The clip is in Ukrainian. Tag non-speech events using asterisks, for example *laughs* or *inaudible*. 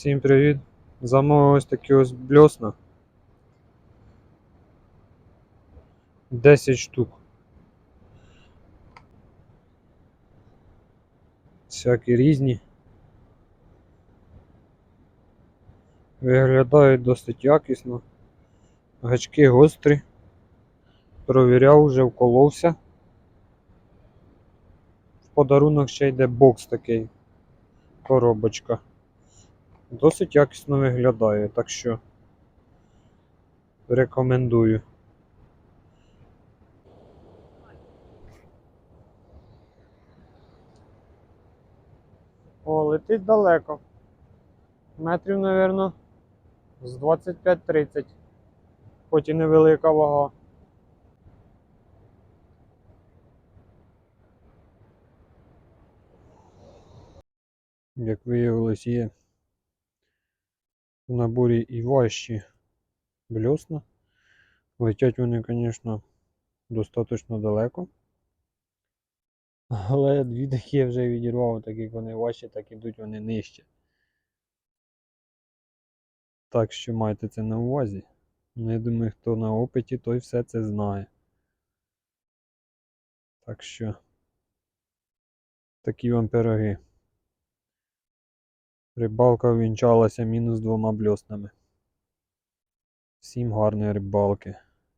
Всім привіт! Замовив ось такі ось бльосна. 10 штук. Всякі різні. Виглядають досить якісно. Гачки гострі. Провіряв, вже вколовся. В подарунок ще йде бокс такий. Коробочка. Досить якісно виглядає, так що рекомендую. О, летить далеко. Метрів, мабуть, з 25-30. Хоч і невелика вага. Як виявилось, є в наборі і важчі бльосна. Летять вони, звісно, достатньо далеко. *laughs* Але дві такі я вже відірвав, так як вони важчі, так ідуть вони нижче. Так що майте це на увазі. Ну, я думаю, хто на опиті, той все це знає. Так що такі вам пироги. Рибалка увінчалася мінус двома бльоснами. Всім гарної рибалки.